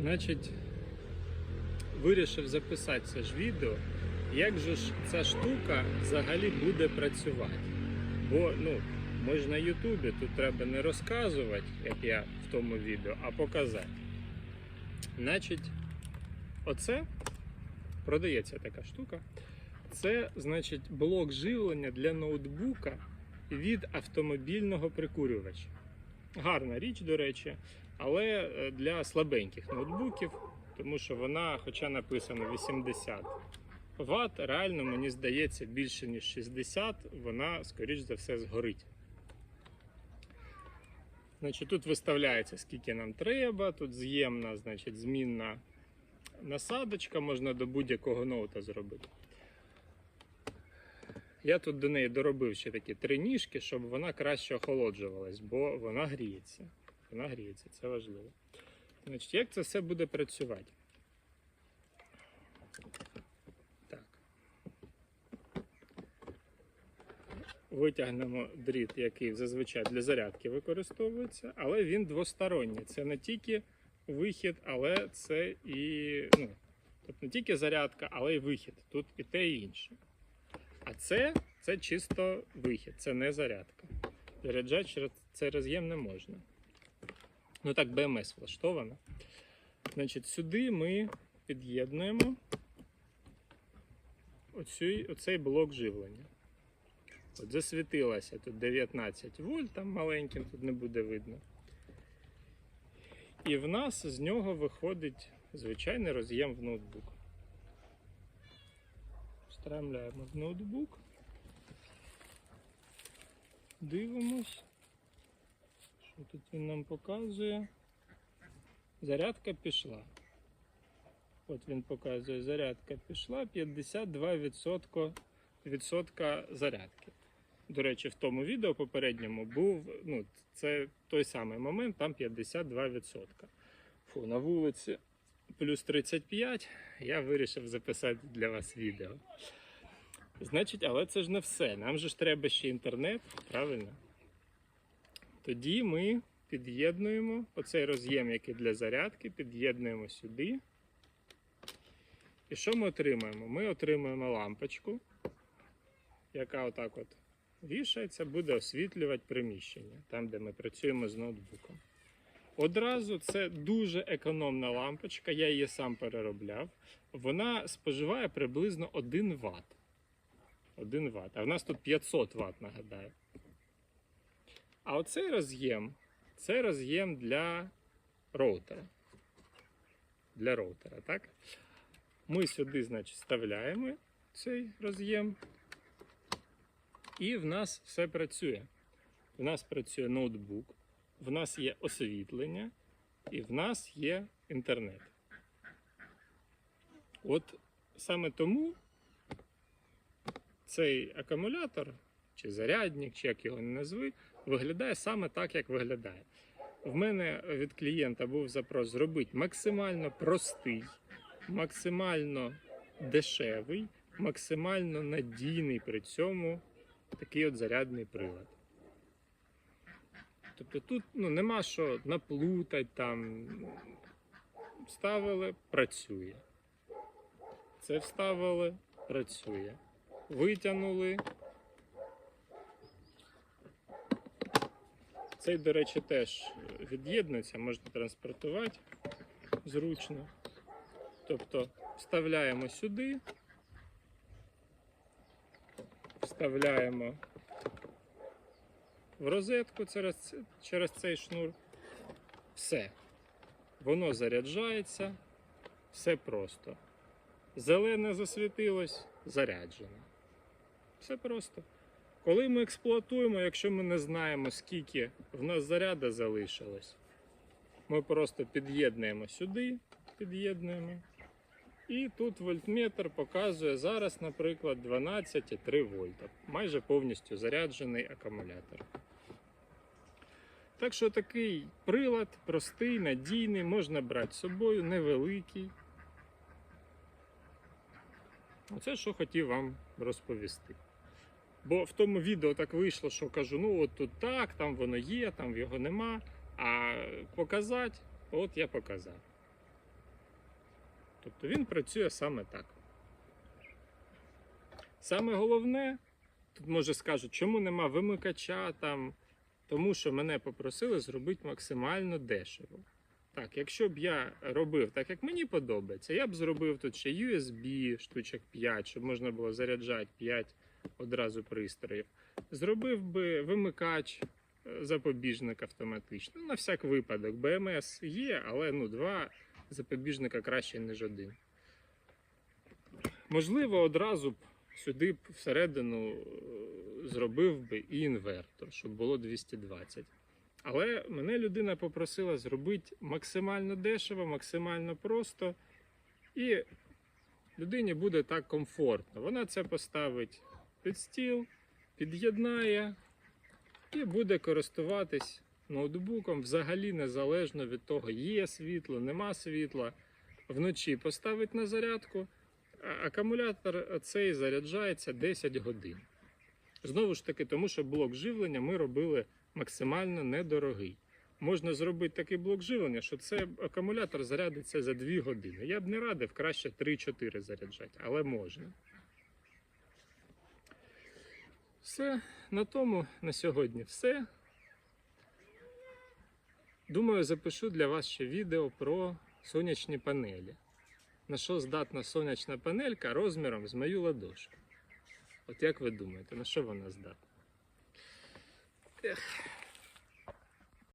Значить, вирішив записати це ж відео, як же ж ця штука взагалі буде працювати. Бо ну, ми ж на Ютубі, тут треба не розказувати, як я в тому відео, а показати. Значить, оце продається така штука. Це, значить, блок живлення для ноутбука від автомобільного прикурювача. Гарна річ, до речі, але е, для слабеньких ноутбуків, тому що вона, хоча написано 80 Вт, реально мені здається більше ніж 60, вона, скоріш за все, згорить. Значить, тут виставляється, скільки нам треба, тут з'ємна, значить, змінна насадочка, можна до будь-якого ноута зробити. Я тут до неї доробив ще такі три ніжки, щоб вона краще охолоджувалась, бо вона гріється. Вона гріється, це важливо. Значить, як це все буде працювати? Так. Витягнемо дріт, який зазвичай для зарядки використовується, але він двосторонній. Це не тільки вихід, але це і. Ну, тобто не тільки зарядка, але й вихід. Тут і те, і інше. А це, це чисто вихід, це не зарядка. Заряджати через цей роз'єм не можна. Ну так, БМС влаштовано. Значить, сюди ми під'єднуємо оцю, оцей блок живлення. От засвітилося тут 19 вольт, там маленьким, тут не буде видно. І в нас з нього виходить звичайний роз'єм в ноутбук. Встромляємо в ноутбук. Дивимось. Що тут він нам показує? Зарядка пішла. От він показує, зарядка пішла 52% відсотка зарядки. До речі, в тому відео попередньому був, ну, це той самий момент, там 52%. Фу, на вулиці плюс 35, я вирішив записати для вас відео. Значить, але це ж не все. Нам же ж треба ще інтернет, правильно? Тоді ми під'єднуємо оцей роз'єм, який для зарядки, під'єднуємо сюди. І що ми отримаємо? Ми отримуємо лампочку, яка отак от вішається, буде освітлювати приміщення, там, де ми працюємо з ноутбуком. Одразу це дуже економна лампочка, я її сам переробляв. Вона споживає приблизно 1 Вт. 1 Вт. А в нас тут 500 Вт, нагадаю. А оцей роз'єм це роз'єм для роутера. Для роутера, так? Ми сюди, значить, вставляємо цей роз'єм. І в нас все працює. В нас працює ноутбук, в нас є освітлення, і в нас є інтернет. От саме тому цей акумулятор, чи зарядник, чи як його не назви, виглядає саме так, як виглядає. В мене від клієнта був запрос зробити максимально простий, максимально дешевий, максимально надійний при цьому такий от зарядний прилад. Тобто тут ну, нема що наплутати там. Вставили, працює. Це вставили, працює. Витягнули. Цей, до речі, теж від'єднується, можна транспортувати зручно. Тобто вставляємо сюди, вставляємо в розетку через, через цей шнур. Все. Воно заряджається, все просто. Зелене засвітилось, заряджено. Все просто. Коли ми експлуатуємо, якщо ми не знаємо, скільки в нас заряда залишилось, ми просто під'єднуємо сюди, під'єднуємо. І тут вольтметр показує зараз, наприклад, 12,3 вольта. Майже повністю заряджений акумулятор. Так що такий прилад простий, надійний, можна брати з собою, невеликий. Оце що хотів вам розповісти. Бо в тому відео так вийшло, що кажу, ну от тут так, там воно є, там його нема. А показати, от я показав. Тобто він працює саме так. Саме головне, тут може скажуть, чому нема вимикача там, тому що мене попросили зробити максимально дешево. Так, якщо б я робив так, як мені подобається, я б зробив тут ще USB штучок 5, щоб можна було заряджати 5 одразу пристроїв. Зробив би вимикач е, запобіжник автоматично. Ну, на всяк випадок. БМС є, але ну, два запобіжника краще, ніж один. Можливо, одразу б сюди б всередину е, зробив би і інвертор, щоб було 220. Але мене людина попросила зробити максимально дешево, максимально просто, і людині буде так комфортно. Вона це поставить під стіл, під'єднає і буде користуватись ноутбуком взагалі незалежно від того, є світло, нема світла. Вночі поставить на зарядку, а акумулятор цей заряджається 10 годин. Знову ж таки, тому що блок живлення ми робили максимально недорогий. Можна зробити такий блок живлення, що цей акумулятор зарядиться за 2 години. Я б не радив краще 3-4 заряджати, але можна. Все, на тому на сьогодні все. Думаю, запишу для вас ще відео про сонячні панелі. На що здатна сонячна панелька розміром з мою ладошку. От як ви думаєте, на що вона здатна? Ех.